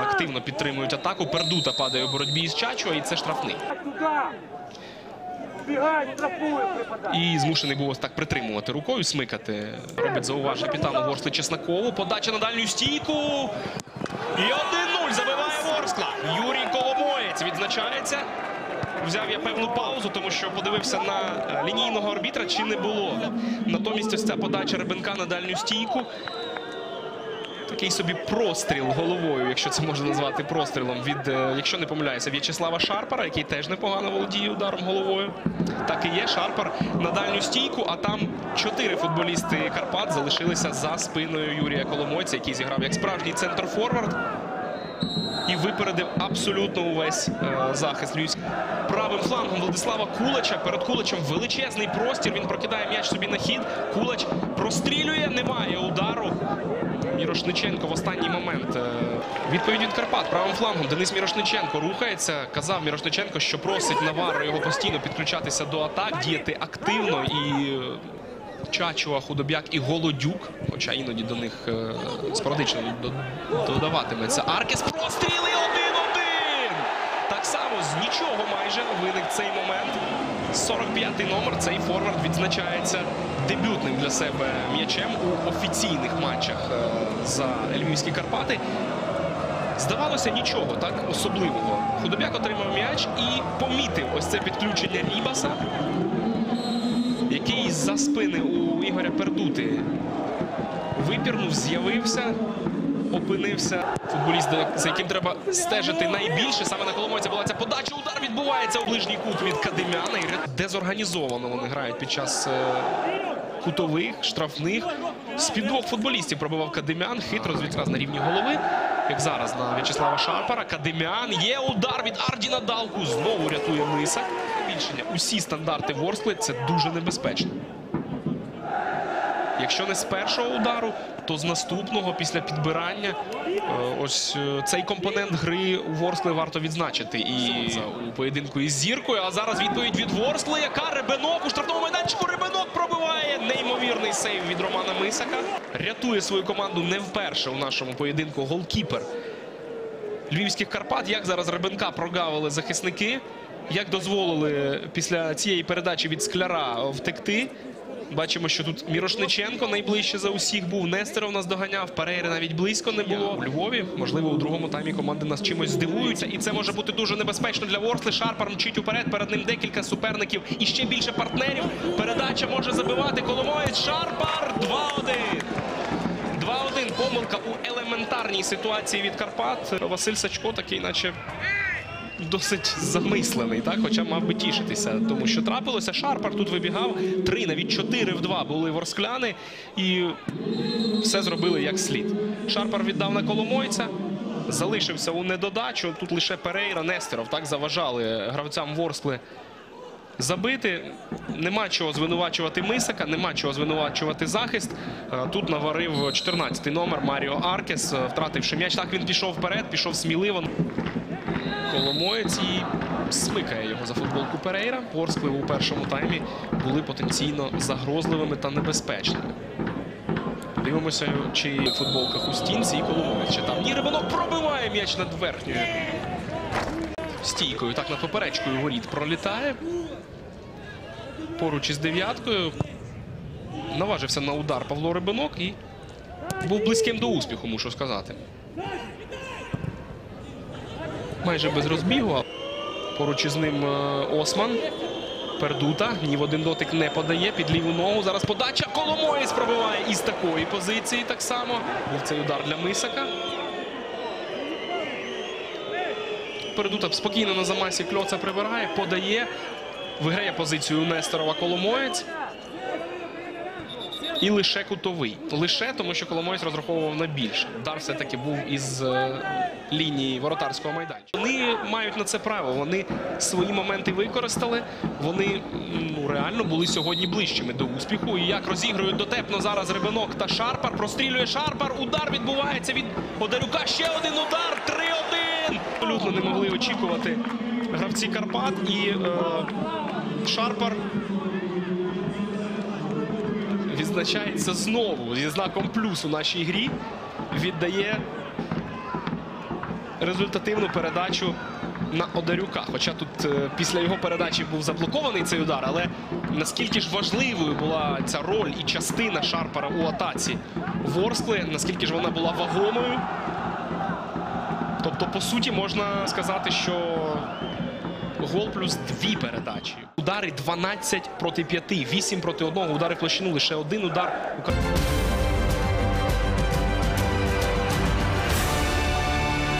активно підтримують атаку. Пердута падає у боротьбі із Чачуа, і це штрафний. І змушений був ось так притримувати рукою, смикати. Робить зауваження капітану Ворскли Чеснакову. Подача на дальню стійку. І 1-0 забиває Ворскла. Юрій Коломоєць відзначається. Взяв я певну паузу, тому що подивився на е, лінійного арбітра, чи не було. Натомість ось ця подача Ребенка на дальню стійку. Такий собі простріл головою, якщо це можна назвати прострілом, від, е, якщо не помиляюся, В'ячеслава Шарпара, який теж непогано володіє ударом головою. Так і є. Шарпар на дальню стійку, а там чотири футболісти Карпат залишилися за спиною Юрія Коломойця, який зіграв як справжній центр-форвард. І випередив абсолютно увесь е, захист Львівського. Правим флангом Владислава Кулача. Перед Кулачем величезний простір. Він прокидає м'яч собі на хід. Кулач прострілює, немає удару. Мірошниченко в останній момент. е, Відповідь від Карпат правим флангом. Денис Мірошниченко рухається. Казав Мірошниченко, що просить Наварро його постійно підключатися до атак, діяти активно і. Чачуа, Худобяк і Голодюк, хоча іноді до них е, спорадично додаватиметься. Аркес простріли 1-1! Так само з нічого майже виник цей момент. 45-й номер. Цей форвард відзначається дебютним для себе м'ячем у офіційних матчах е, за Львівські Карпати. Здавалося, нічого так особливого. Худобяк отримав м'яч і помітив ось це підключення Рібаса який з-за спини у Ігоря Пердути випірнув, з'явився, опинився. Футболіст, за яким треба стежити найбільше. Саме на Коломойця була ця подача. Удар відбувається у ближній кут від Кадемяна. Дезорганізовано вони грають під час е, кутових, штрафних. З-під двох футболістів пробивав Кадемян. Хитро звідси на рівні голови. Як зараз на В'ячеслава Шарпара. Кадемян. Є удар від Ардіна Далку. Знову рятує Мисак. Більшення. Усі стандарти Ворскли це дуже небезпечно. Якщо не з першого удару, то з наступного після підбирання. Е, Ось е, цей компонент гри у Ворскли варто відзначити. І у поєдинку із зіркою. А зараз відповідь від Ворскли, яка Ребенок у штрафному майданчику. Ребенок пробиває неймовірний сейв від Романа Мисака. Рятує свою команду не вперше у нашому поєдинку голкіпер Львівських Карпат. Як зараз Ребенка прогавили захисники, як дозволили після цієї передачі від скляра втекти. Бачимо, що тут Мірошниченко найближче за усіх був. Нестеров нас доганяв. Перейри навіть близько не було. У Львові, можливо, у другому таймі команди нас чимось здивуються. І це може бути дуже небезпечно для Ворсли. Шарпар мчить уперед. Перед ним декілька суперників і ще більше партнерів. Передача може забивати Коломоєць. Шарпар 2-1. 2-1. Помилка у елементарній ситуації від Карпат. Василь Сачко такий, наче досить замислений, так? хоча мав би тішитися, тому що трапилося. Шарпар тут вибігав. Три, навіть чотири в два були ворскляни, і все зробили як слід. Шарпар віддав на Коломойця. Залишився у недодачу. Тут лише Перейра, Нестеров так заважали гравцям Ворскли забити. Нема чого звинувачувати Мисака, нема чого звинувачувати захист. Е, Тут наварив 14-й номер Маріо Аркес, е, втративши м'яч. Так він пішов вперед, пішов сміливо. Коломоєць і смикає його за футболку Перейра. Ворскли у першому таймі були потенційно загрозливими та небезпечними. Дивимося, чи в футболках у стінці і Коломоєць. Чи там ні, пробиває м'яч над верхньою стійкою. Так над поперечкою воріт пролітає. Поруч із дев'яткою. Наважився на удар Павло Рибинок і був близьким до успіху, мушу сказати. Майже без розбігу. Поруч із ним е, Осман. Пердута. Ні в один дотик не подає. Під ліву ногу. Зараз подача. Коломоєць пробиває із такої позиції так само. Був цей удар для Мисака. Передута спокійно на замасі кльоца прибирає, подає, виграє позицію Несторова Коломоєць. І лише кутовий. Лише тому, що Коломоєць розраховував на більше. Удар все-таки був із е, лінії воротарського майданчика. Вони мають на це право. Вони свої моменти використали. Вони ну, реально були сьогодні ближчими до успіху. І як розігрують дотепно зараз Рибинок та Шарпар. Прострілює Шарпар. Удар відбувається від Одарюка. Ще один удар. 3-1. Абсолютно не могли очікувати гравці Карпат. І е, Шарпар відзначається знову зі знаком плюс у нашій грі. Віддає результативну передачу на Одарюка. Хоча тут е, після його передачі був заблокований цей удар, але наскільки ж важливою була ця роль і частина Шарпара у атаці Ворскли, наскільки ж вона була вагомою. Тобто, по суті, можна сказати, що гол плюс дві передачі. Удари 12 проти 5, 8 проти 1. Удари площину, лише один удар.